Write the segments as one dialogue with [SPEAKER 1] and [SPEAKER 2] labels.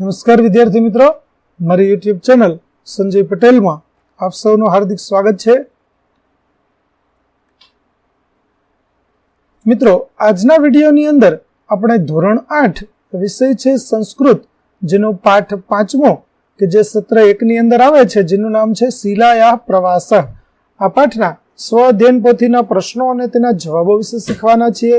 [SPEAKER 1] નમસ્કાર વિદ્યાર્થી મિત્રો. મારી યુટ્યુબ ચેનલ સંજય પટેલમાં આપ સૌનું હાર્દિક સ્વાગત છે. મિત્રો, આજના વિડીયોની અંદર આપણે ધોરણ આઠ વિષય છે સંસ્કૃત, જેનો પાઠ પાંચમો કે જે સત્ર એકની અંદર આવે છે, જેનું નામ છે શિલાયા પ્રવાસ. આ પાઠના સ્વ અધ્યયન પોથીના પ્રશ્નો અને તેના જવાબો વિશે શીખવાના છીએ.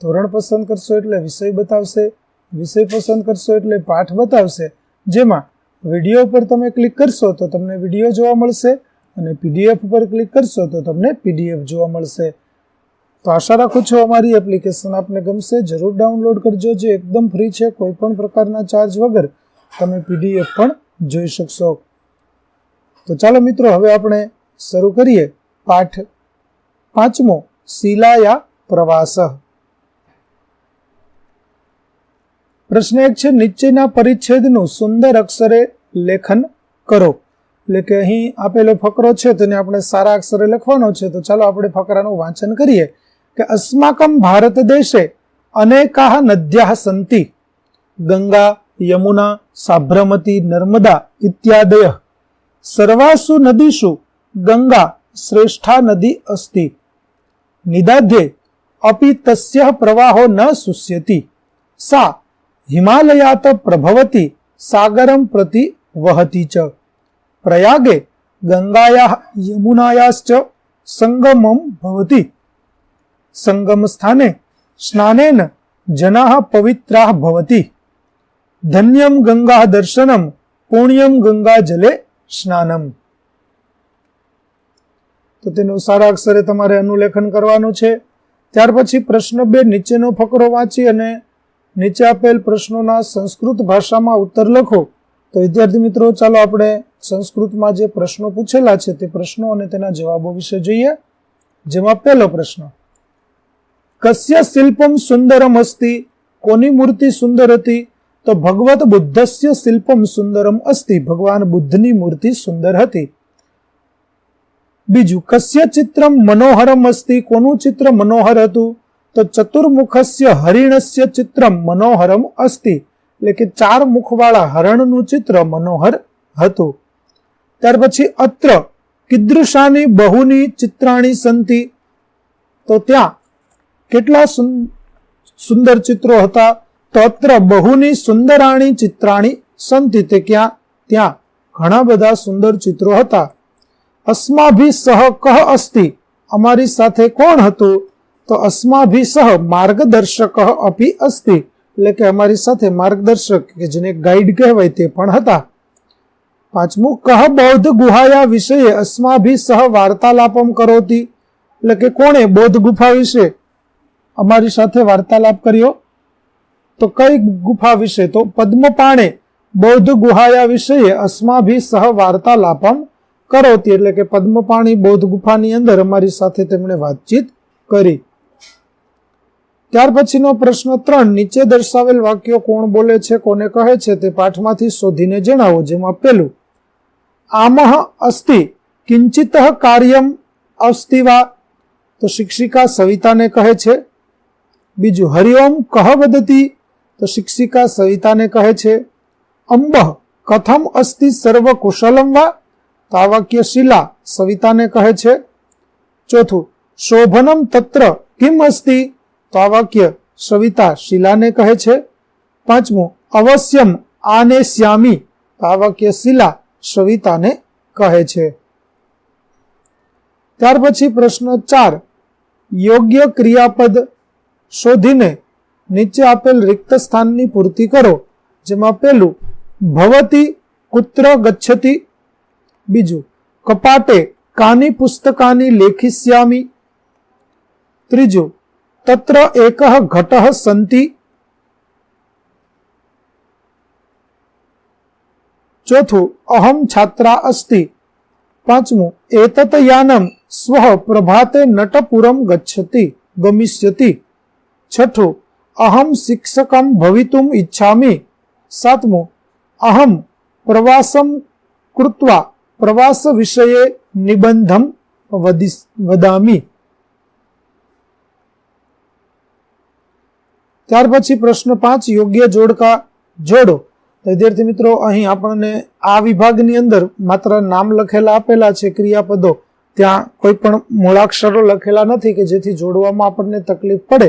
[SPEAKER 1] ધોરણ પસંદ કરશો એટલે વિષય બતાવશે, વિષય પસંદ કરશો એટલે પાઠ બતાવશે. જેમાં વીડિયો પર તમે ક્લિક કરશો તો તમને વીડિયો જોવા મળશે અને પીડીએફ પર ક્લિક કરશો તો તમને પીડીએફ જોવા મળશે. તો આશા રાખું છું અમારી એપ્લિકેશન આપને ગમશે. જરૂર ડાઉનલોડ કરજો જે એકદમ ફ્રી છે કોઈ પણ પ્રકારના ચાર્જ વગર તમે પીડીએફ પણ જોઈ શકશો. તો ચાલો મિત્રો, હવે આપણે શરૂ કરીએ. પાઠ પાંચમો, શિલાયા પ્રવાસ. પ્રશ્ન એક છે, નીચેના પરિચ્છેદનું સુંદર અક્ષરે લેખન કરો. એટલે કે અહીં આપેલો ફકરો છે તેને આપણે સારા અક્ષરે લખવાનો છે. તો ચાલો આપણે ફકરાનું વાંચન કરીએ. કે અસ્માકમ ભારત દેશે અનેકા નદ્યા સંતિ, ગંગા, યમુના સાબરમતી નર્મદા ઇત્યાદય. સર્વાસુ નદીશુ ગંગા શ્રેષ્ઠા નદી અસ્તિ. નિદાધ્યે, અપી તસ્ય પ્રવાહો ન શુષ્યતિ સા હિમાલયાત પ્રભવતી સાગરમ પ્રતિ વહતી ચ. પ્રયાગે ગંગાયા યમુનાયાશ્ચ સંગમમ ભવતી. સંગમ સ્થાને સ્નાનેન જના પવિત્રા ભવતી. ધન્યમ ગંગા દર્શનમ પુણ્યમ ગંગા જલે સ્નાનમ. તો તેનું સારા અક્ષરે તમારે અનુલેખન કરવાનું છે. ત્યાર પછી પ્રશ્ન બે નીચેનો ફકરો વાંચી અને નીચે આપેલ પ્રશ્નોના સંસ્કૃત ભાષામાં ઉત્તર લખો. તો વિદ્યાર્થી મિત્રો, ચાલો આપણે સંસ્કૃતમાં જે પ્રશ્નો પૂછેલા છે તે પ્રશ્નો અને તેના જવાબો વિશે જોઈએ. જેમાં પહેલો પ્રશ્ન, કસ્ય શિલ્પમ સુંદરમ અસ્તિ? કોની મૂર્તિ સુંદર હતી? તો ભગવત બુદ્ધસ્ય શિલ્પમ સુંદરમ અસ્તિ. ભગવાન બુદ્ધની મૂર્તિ સુંદર હતી. બીજું, કસ્ય ચિત્રમ મનોહરમ અસ્તિ? કોનું ચિત્ર મનોહર હતું? તો ચતુર્મુખસ્ય હરિણસ્ય ચિત્ર મનોહરમ અસ્તિ. એટલે કે ચાર મુખવાળા હરણનું ચિત્ર મનોહર હતું. ત્યાર પછી અત્ર કિદૃશાની બહુની ચિત્રાણી સંતિ. તો ત્યાં કેટલા સુંદર ચિત્રો હતા? તો અત્ર બહુની સુંદરાણી ચિત્રાણી સંતિ તે ક્યાં? ત્યાં ઘણા બધા સુંદર ચિત્રો હતા. અસ્માભી સહ કહ અસ્તિ. અમારી સાથે કોણ હતું? તો અસ્માભી સહ માર્ગદર્શક અપી અસ્તિ. એટલે કે અમારી સાથે માર્ગદર્શક, કે જેને ગાઈડ કહેવાય તે પણ હતા. પાંચમું, કહ બૌદ્ધ ગુહાયા વિષયે અસ્માભી સહ વાર્તાલાપમ કરોતી. એટલે કે કોણે બૌદ્ધ ગુફા વિશે? અમારી સાથે વાર્તાલાપ કર્યો. તો કઈ ગુફા વિશે? તો પદ્મપાણે બૌદ્ધ ગુહાયા વિષયે અસ્માભી સહ વાર્તાલાપમ કરોતી. એટલે કે પદ્મપાણી બૌદ્ધ ગુફાની અંદર અમારી સાથે તેમણે વાતચીત કરી. ત્યાર પછીનો પ્રશ્ન ત્રણ. નીચે દર્શાવેલ વાક્યો કોણ બોલે છે, કોને કહે છે તે પાઠમાંથી શોધીને જણાવો, જેમાં પેલું આમહ અસ્તિ, કિંચિત કાર્યમ અસ્તિ વા તો શિક્ષિકા સવિતાને કહે છે. બીજું, હરિઓમ કહ વદતી. તો શિક્ષિકા સવિતાને કહે છે. અંબહ કથમ અસ્તિ સર્વ કુશલમ વા. તો આ વાક્ય શિલા સવિતાને કહે છે. ચોથું, શોભનમ તત્ર કિમ અસ્તિ. તો આ વાક્ય સવિતા શિલાને કહે છે. પાંચમું, અવશ્યમ આને શ્યામી તો આ વાક્ય શિલા સવિતાને કહે છે. ત્યાર પછી પ્રશ્ન ચાર, યોગ્ય ક્રિયાપદ શોધીને નીચે આપેલ રિક્ત સ્થાનની પૂર્તિ કરો, જેમાં પેલું ભવતી કુત્ર ગચ્છતી, બીજું, કપાટે કાની પુસ્તકાની લેખિષ્યામી ત્રીજું તત્ર એક ઘટ સંતિ ચોથું અહમ છાત્રા અસ્તિ પાંચમું એતત યાનમ સ્વ પ્રભાતે નટપુરમ ગચ્છતિ ગમિષ્યતિ છઠ્ઠું અહમ શિક્ષકમ ભવિતુમ ઈચ્છામિ સાતમું અહમ પ્રવાસમ કૃત્વા પ્રવાસ વિષયે નિબંધમ વદામી ત્યાર પછી પ્રશ્ન પાંચ, યોગ્ય જોડકા જોડો. વિદ્યાર્થી મિત્રો, અહીં આપણને આ વિભાગની અંદર માત્ર નામ લખેલા આપેલા છે ક્રિયાપદો. ત્યાં કોઈ પણ મૂળાક્ષરો લખેલા નથી કે જેથી જોડવામાં આપણને તકલીફ પડે.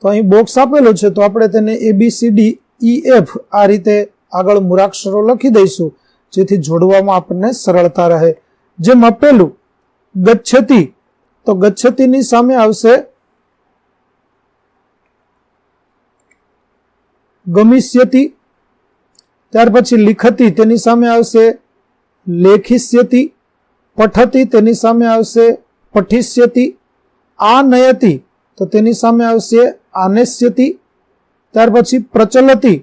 [SPEAKER 1] તો અહીં બોક્સ આપેલો છે, તો આપણે તેને A B C D E F આ રીતે આગળ મૂળાક્ષરો લખી દઈશું, જેથી જોડવામાં આપણને સરળતા રહે. જેમ આપેલું, ગચ્છતી. તો ગચ્છતીની સામે આવશે ગમિષ્યતિ ત્યાર પછી લિખતી તેની સામે આવશે લેખિષ્યતિ પઠતી તેની સામે આવશે પઠિષ્યતિ આનયતિ તો તેની સામે આવશે આનેષ્યતિ ત્યાર પછી પ્રચલતી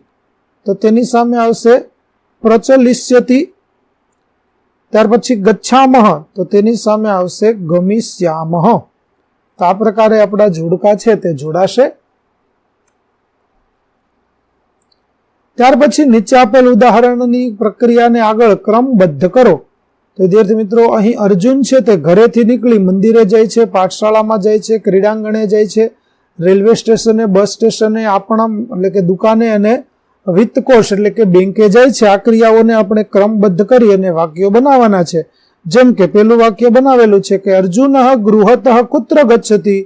[SPEAKER 1] તો તેની સામે આવશે પ્રચલિષ્યતિ ત્યાર પછી ગચ્છામહ તો તેની સામે આવશે ગમિષ્યામહ તો આ પ્રકારે આપણા જોડકા છે તે જોડાશે. ત્યાર પછી નીચે આપેલ ઉદાહરણની પ્રક્રિયાને આગળ ક્રમબદ્ધ કરો. તો વિદ્યાર્થી મિત્રો, અહીં અર્જુન છે તે ઘરેથી નીકળી મંદિરે જાય છે, પાઠશાળામાં જાય છે, ક્રીડાંગણે જાય છે, રેલવે સ્ટેશને, બસ સ્ટેશને, આપણા એટલે કે દુકાને અને વિત્તકોષ એટલે કે બેંકે જાય છે. આ ક્રિયાઓને આપણે ક્રમબદ્ધ કરી અને વાક્યો બનાવવાના છે. જેમ કે પેલું વાક્ય બનાવેલું છે કે અર્જુન ગૃહત કુત્ર ગચ્છતી.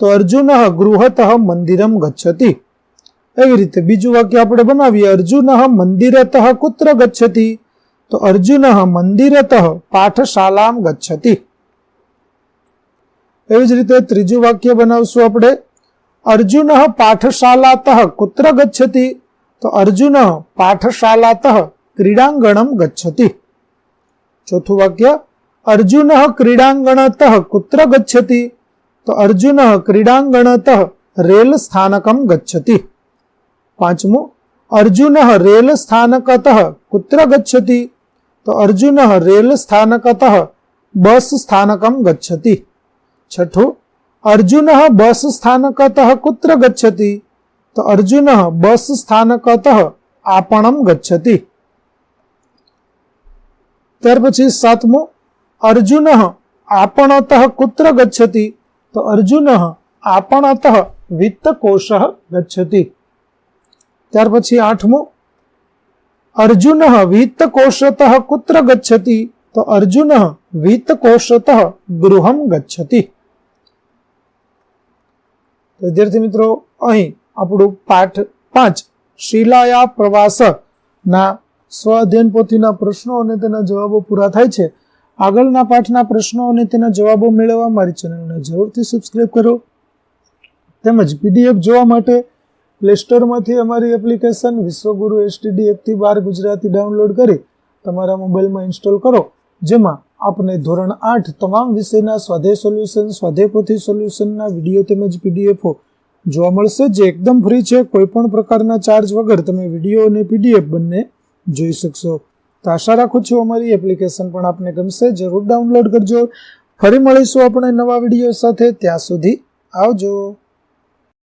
[SPEAKER 1] તો અર્જુન ગૃહત મંદિરમ ગચ્છતિ. એવી રીતે બીજું વાક્ય આપણે બનાવીએ, અર્જુન મંદિરત કુત્ર ગચ્છતિ. તો અર્જુન મંદિરત પાઠશાલામ ગચ્છતિ. એવી જ રીતે ત્રીજું વાક્ય બનાવશું આપણે. અર્જુન પાઠશાલાત કુત્ર ગચ્છતિ. તો અર્જુન પાઠશાલાત ક્રીડાંગણમ ગચ્છતિ. ચોથું વાક્ય, અર્જુન ક્રીડાંગણત કુત્ર ગચ્છતિ. તો અર્જુન ક્રીડાંગણત રેલ સ્થાનકમ ગચ્છતિ. પાંચમું અર્જુન રેલ સ્થાનકત કુત્ર ગચ્છતિ તો અર્જુન રેલ સ્થાનકત બસ સ્થાનકમ ગચ્છતિ છઠ્ઠું અર્જુન બસ સ્થાનકત કુત્ર ગચ્છતિ તો અર્જુન બસ સ્થાનકત આપણમ ગચ્છતિ ત્યાર પછી સાતમું અર્જુન આપણત કુત્ર ગચ્છતિ તો અર્જુન આપણત વિત્તકોશ ગચ્છતિ ત્યાર પછી આઠમું, અર્જુન વિત્તકોશત કુત્ર ગચ્છતિ. તો અર્જુન વિત્તકોશત ગૃહમ ગચ્છતિ. વિદ્યાર્થી મિત્રો, અહીં આપણું પાઠ પાંચ શિલાયા પ્રવાસ ના સ્વ અધ્યયન પોથીના પ્રશ્નો અને તેના જવાબો પૂરા થાય છે. આગળના પાઠના પ્રશ્નો અને તેના જવાબો મેળવવા મારી ચેનલને જરૂરથી સબસ્ક્રાઇબ કરો. તેમજ પીડીએફ જોવા માટે પ્લે સ્ટોરમાંથી અમારી એપ્લિકેશન વિશ્વગુરુ એસટીડી એકથી બાર ગુજરાતી ડાઉનલોડ કરી તમારા મોબાઈલમાં ઇન્સ્ટોલ કરો, જેમાં આપને ધોરણ આઠ તમામ વિષયના સ્વાધ્યાય સોલ્યુશન સ્વાધ્યાય સોલ્યુશનના વીડિયો તેમજ પીડીએફો જોવા મળશે. જે એકદમ ફ્રી છે, કોઈપણ પ્રકારના ચાર્જ વગર તમે વીડિયો અને પીડીએફ બંને જોઈ શકશો. તો આશા રાખું છું અમારી એપ્લિકેશન પણ આપને ગમશે. જરૂર ડાઉનલોડ કરજો. ફરી મળીશું આપણે નવા વીડિયો સાથે. ત્યાં સુધી આવજો.